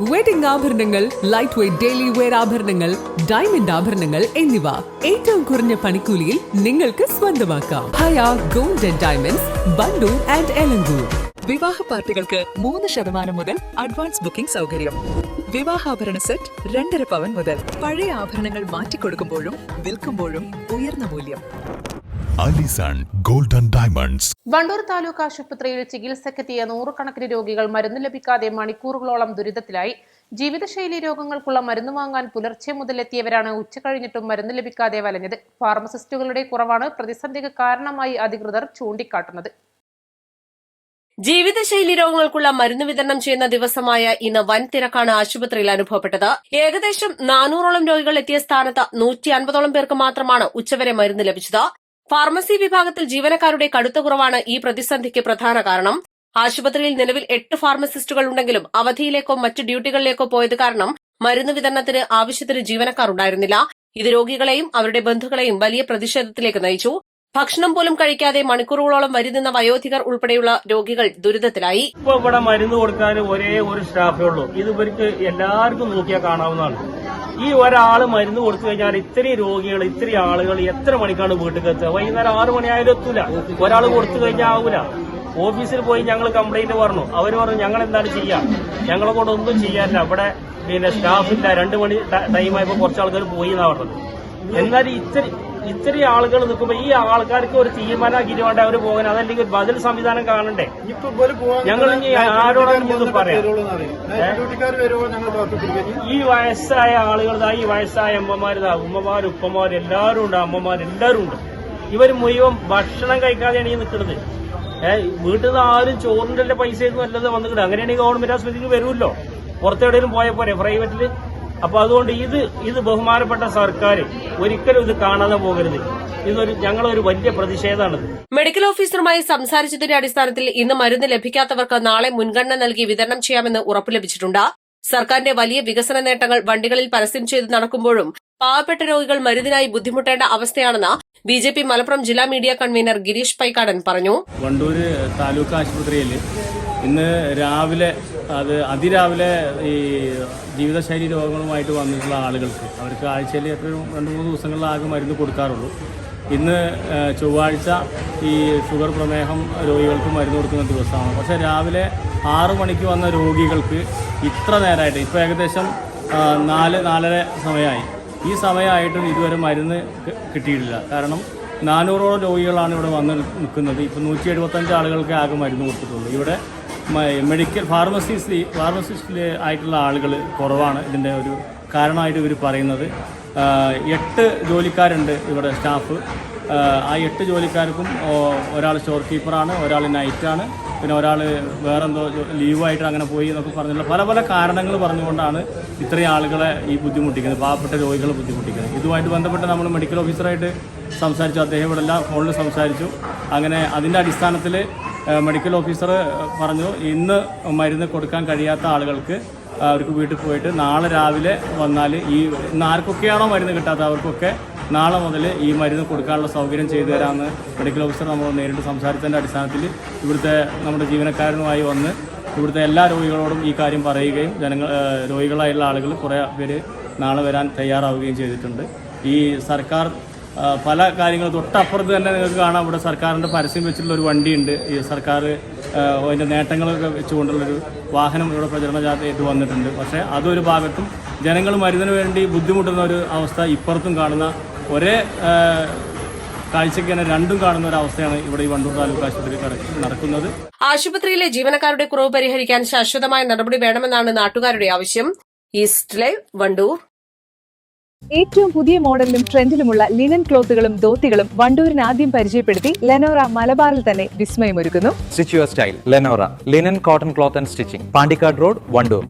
Wedding ആഭരണങ്ങൾ light weight daily wear ആഭരണങ്ങൾ diamond ആഭരണങ്ങൾ എന്നിവ. ഏറ്റവും കുറഞ്ഞ പണിക്കൂലിയിൽ നിങ്ങൾക്ക് സ്വന്തമാക്കാം. Haya gold and diamonds Wandoor and Elankur വിവാഹ പാർട്ടികൾക്ക് മൂന്ന് ശതമാനം മുതൽ അഡ്വാൻസ് ബുക്കിംഗ് സൗകര്യം. വിവാഹാഭരണ സെറ്റ് രണ്ടര പവൻ മുതൽ പഴയ ആഭരണങ്ങൾ മാറ്റിക്കൊടുക്കുമ്പോഴും വിൽക്കുമ്പോഴും ഉയർന്ന മൂല്യം. Alison golden diamonds Wandoor taluk ആശുപത്രിയിൽ ചികിത്സക്കെത്തിയ നൂറുകണക്കിന് രോഗികൾ മരുന്ന് ലഭിക്കാതെ മണിക്കൂറുകളോളം ദുരിതത്തിലായി. ജീവിതശൈലി രോഗങ്ങൾക്കുള്ള മരുന്ന് വാങ്ങാൻ പുലർച്ചെ മുതൽ എത്തിയവരാണ് ഉച്ചകഴിഞ്ഞിട്ടും മരുന്ന് ലഭിക്കാതെ വലഞ്ഞത്. ഫാർമസിസ്റ്റുകളുടെ കുറവാണ് പ്രതിസന്ധിക്ക് കാരണമായി അധികൃതർ ചൂണ്ടിക്കാട്ടുന്നത്. ജീവിതശൈലി രോഗങ്ങൾക്കുള്ള മരുന്ന് വിതരണം ചെയ്യുന്ന ദിവസമായ ഇന്ന് വൻ തിരക്കാണ് ആശുപത്രിയിൽ അനുഭവപ്പെട്ടത്. ഏകദേശം നാനൂറോളം രോഗികൾ എത്തിയ സ്ഥാനത്ത് നൂറ്റി അൻപതോളം പേർക്ക് മാത്രമാണ് ഉച്ചവരെ മരുന്ന് ലഭിച്ചത്. ഫാർമസി വിഭാഗത്തിൽ ജീവനക്കാരുടെ കടുത്ത കുറവാണ് ഈ പ്രതിസന്ധിക്ക് പ്രധാന കാരണം. ആശുപത്രിയിൽ നിലവിൽ എട്ട് ഫാർമസിസ്റ്റുകൾ ഉണ്ടെങ്കിലും അവധിയിലേക്കോ മറ്റ് ഡ്യൂട്ടികളിലേക്കോ പോയത് കാരണം മരുന്ന് വിതരണത്തിന് ആവശ്യത്തിന് ജീവനക്കാർ ഉണ്ടായിരുന്നില്ല. ഇത് രോഗികളെയും അവരുടെ ബന്ധുക്കളെയും വലിയ പ്രതിഷേധത്തിലേക്ക് നയിച്ചു. ഭക്ഷണം പോലും കഴിക്കാതെ മണിക്കൂറുകളോളം നിന്ന വയോധികർ ഉൾപ്പെടെയുള്ള രോഗികൾ ദുരിതത്തിലായി. ഇപ്പൊ ഇവിടെ മരുന്ന് കൊടുക്കാൻ ഒരേ ഒരു സ്റ്റാഫേ ഉള്ളൂ. ഇത് ഇവർക്ക് എല്ലാവർക്കും നോക്കിയാൽ കാണാവുന്നതാണ്. ഈ ഒരാൾ മരുന്ന് കൊടുത്തു കഴിഞ്ഞാൽ ഇത്രയും രോഗികൾ ഇത്രയും ആളുകൾ എത്ര മണിക്കാണ് വീട്ടിൽ എത്തുക? വൈകുന്നേരം ആറു മണിയായാലും എത്തൂല. ഒരാൾ കൊടുത്തു കഴിഞ്ഞാൽ ആവൂല. ഓഫീസിൽ പോയി ഞങ്ങൾ കംപ്ലൈന്റ് പറഞ്ഞു. അവർ പറഞ്ഞു ഞങ്ങൾ എന്താണ് ചെയ്യാം? ഞങ്ങളെ കൊണ്ട് ഒന്നും ചെയ്യാനില്ല. അവിടെ പിന്നെ സ്റ്റാഫില്ല രണ്ട് മണി ടൈമായപ്പോൾ കുറച്ച് ആൾക്കാർ പോയി എന്നാ പറഞ്ഞത്. എന്നാലും ഇത്തിരി ഇത്തിരി ആളുകൾ നിൽക്കുമ്പോ ഈ ആൾക്കാർക്ക് ഒരു തീരുമാനമാക്കിയിട്ട് വേണ്ട അവർ പോകാൻ? അതല്ലെങ്കിൽ ബദൽ സംവിധാനം കാണണ്ടേ? ഞങ്ങൾ ഇനി ആരോടാണ് ഇനി ഇത് പറയാം. ഈ വയസ്സായ ആളുകൾ ഈ വയസ്സായ അമ്മമാര് ദാ ഉപ്പമാർ എല്ലാവരും ഉണ്ട് അമ്മമാർ എല്ലാവരും ഉണ്ട്. ഇവർ മുഴുവൻ ഭക്ഷണം കഴിക്കാതെയാണ് ഈ നിൽക്കുന്നത്. ഏഹ് വീട്ടിൽ നിന്ന് ആരും ചോറിന്റെ പൈസ ഒന്നും അല്ലത് വന്നിട്ട് അങ്ങനെയാണെങ്കിൽ ഗവൺമെന്റ് ആശുപത്രിക്ക് വരുമല്ലോ. പുറത്തെവിടെയും പോയ പോരെ? പ്രൈവറ്റിൽ അപ്പൊ അതുകൊണ്ട് ഇത് ഇത് ബഹുമാനപ്പെട്ട സർക്കാർ ഒരിക്കലും ഇത് കാണാതെ പോകരുത്. ഇതൊരു ഞങ്ങളൊരു വലിയ പ്രതിഷേധമാണിത്. മെഡിക്കൽ ഓഫീസറുമായി സംസാരിച്ചതിന്റെ അടിസ്ഥാനത്തിൽ ഇന്ന് മരുന്ന് ലഭിക്കാത്തവർക്ക് നാളെ മുൻഗണന നൽകി വിതരണം ചെയ്യാമെന്ന് ഉറപ്പ് ലഭിച്ചിട്ടുണ്ട്. സർക്കാരിന്റെ വലിയ വികസന നേട്ടങ്ങൾ വണ്ടികളിൽ പരസ്യം ചെയ്ത് നടക്കുമ്പോഴും പാവപ്പെട്ട രോഗികൾ മരുന്നിനായി ബുദ്ധിമുട്ടേണ്ട അവസ്ഥയാണെന്ന് ബി ജെ പി മലപ്പുറം ജില്ലാ മീഡിയ കൺവീനർ ഗിരീഷ് പൈക്കാടൻ പറഞ്ഞു. വണ്ടൂര് താലൂക്ക് ആശുപത്രിയിൽ ഇന്ന് രാവിലെ അത് അതിരാവിലെ ഈ ജീവിതശൈലി രോഗങ്ങളുമായിട്ട് വന്നിട്ടുള്ള ആളുകൾക്ക് അവർക്ക് ആഴ്ചയിൽ എത്ര രണ്ട് മൂന്ന് ദിവസങ്ങളിലാകെ മരുന്ന് കൊടുക്കാറുള്ളൂ. ഇന്ന് ചൊവ്വാഴ്ച ഈ ഷുഗർ പ്രമേഹം രോഗികൾക്ക് മരുന്ന് കൊടുക്കുന്ന ദിവസമാണ്. പക്ഷേ രാവിലെ ആറു മണിക്ക് വന്ന രോഗികൾക്ക് ഇത്ര നേരമായിട്ട് ഇപ്പോൾ ഏകദേശം നാല് നാലര സമയമായി. ഈ സമയമായിട്ടും ഇതുവരെ മരുന്ന് കിട്ടിയിട്ടില്ല. കാരണം നാനൂറോളം രോഗികളാണ് ഇവിടെ വന്ന് നിൽക്കുന്നത്. ഇപ്പോൾ നൂറ്റി എഴുപത്തഞ്ച് ആളുകൾക്ക് ആകെ മരുന്ന് കൊടുത്തിട്ടുള്ളൂ. ഇവിടെ മെഡിക്കൽ ഫാർമസിസ്റ്റ് ഫാർമസിസ്റ്റിൽ ആയിട്ടുള്ള ആളുകൾ കുറവാണ്. ഇതിന്റെ ഒരു കാരണമായിട്ട് ഇവർ പറയുന്നത്. എട്ട് ജോലിക്കാരുണ്ട് ഇവിടെ സ്റ്റാഫ്. ആ, എട്ട് ജോലിക്കാർക്കും ഒരാൾ സ്റ്റോർ കീപ്പറാണ് ഒരാൾ നൈറ്റാണ്. പിന്നെ ഒരാൾ വേറെന്തോ ലീവായിട്ട് അങ്ങനെ പോയി എന്നൊക്കെ പറഞ്ഞുള്ള പല പല കാരണങ്ങൾ പറഞ്ഞുകൊണ്ടാണ് ഇത്രയും ആളുകളെ ഈ ബുദ്ധിമുട്ടിക്കുന്നത് പാവപ്പെട്ട രോഗികളെ ബുദ്ധിമുട്ടിക്കുന്നത്. ഇതുമായിട്ട് ബന്ധപ്പെട്ട് നമ്മൾ മെഡിക്കൽ ഓഫീസറായിട്ട് സംസാരിച്ചു അദ്ദേഹം ഇവിടെ എല്ലാം ഫോണിൽ സംസാരിച്ചു. അങ്ങനെ അതിന്റെ അടിസ്ഥാനത്തിൽ മെഡിക്കൽ ഓഫീസർ പറഞ്ഞു ഇന്ന് മരുന്ന് കൊടുക്കാൻ കഴിയാത്ത ആളുകൾക്ക് അവർക്ക് വീട്ടിൽ പോയിട്ട് നാളെ രാവിലെ വന്നാൽ ഈ ഇന്ന് ആർക്കൊക്കെയാണോ മരുന്ന് കിട്ടാത്ത അവർക്കൊക്കെ നാളെ മുതൽ ഈ മരുന്ന് കൊടുക്കാനുള്ള സൗകര്യം ചെയ്തു തരാമെന്ന് മെഡിക്കൽ ഓഫീസർ നമ്മൾ നേരിട്ട് സംസാരിച്ചതിന്റെ അടിസ്ഥാനത്തിൽ ഇവിടുത്തെ നമ്മുടെ ജീവനക്കാരനുമായി വന്ന് ഇവിടുത്തെ എല്ലാ രോഗികളോടും ഈ കാര്യം പറയുകയും ജനങ്ങൾ രോഗികളായുള്ള ആളുകൾ കുറേ പേര് നാളെ വരാൻ തയ്യാറാവുകയും ചെയ്തിട്ടുണ്ട്. ഈ സർക്കാർ പല കാര്യങ്ങൾ തൊട്ടപ്പുറത്ത് തന്നെ നിങ്ങൾക്ക് കാണാം. ഇവിടെ സർക്കാരിന്റെ പരസ്യം വെച്ചിട്ടുള്ള ഒരു വണ്ടിയുണ്ട്. ഈ സർക്കാർ അതിന്റെ നേട്ടങ്ങളൊക്കെ വെച്ചുകൊണ്ടുള്ളൊരു വാഹനം ഇവിടെ പ്രചരണ ജാഥയായിട്ട് വന്നിട്ടുണ്ട്. പക്ഷേ അതൊരു ഭാഗത്തും ജനങ്ങൾ മരുന്നിന് വേണ്ടി ബുദ്ധിമുട്ടുന്ന ഒരു അവസ്ഥ ഇപ്പുറത്തും കാണുന്ന ഒരേ കാഴ്ചയ്ക്ക് തന്നെ രണ്ടും കാണുന്ന ഒരു അവസ്ഥയാണ് ഇവിടെ ഈ വണ്ടൂർ താലൂക്ക് ആശുപത്രിയിൽ നടക്കുന്നത്. ആശുപത്രിയിലെ ജീവനക്കാരുടെ കുറവ് പരിഹരിക്കാൻ ശാശ്വതമായ നടപടി വേണമെന്നാണ് നാട്ടുകാരുടെ ആവശ്യം. East Live Wandoor. ഏറ്റവും പുതിയ മോഡലിലും ട്രെൻഡിലുമുള്ള ലിനൻ ക്ലോത്തുകളും ധോത്തികളും വണ്ടൂരിന് ആദ്യം പരിചയപ്പെടുത്തി ലെനോറ മലബാറിൽ തന്നെ വിസ്മയമൊരുക്കുന്നു. Stitch your style Lenora linen cotton cloth and stitching Pandikkad road Vandoor.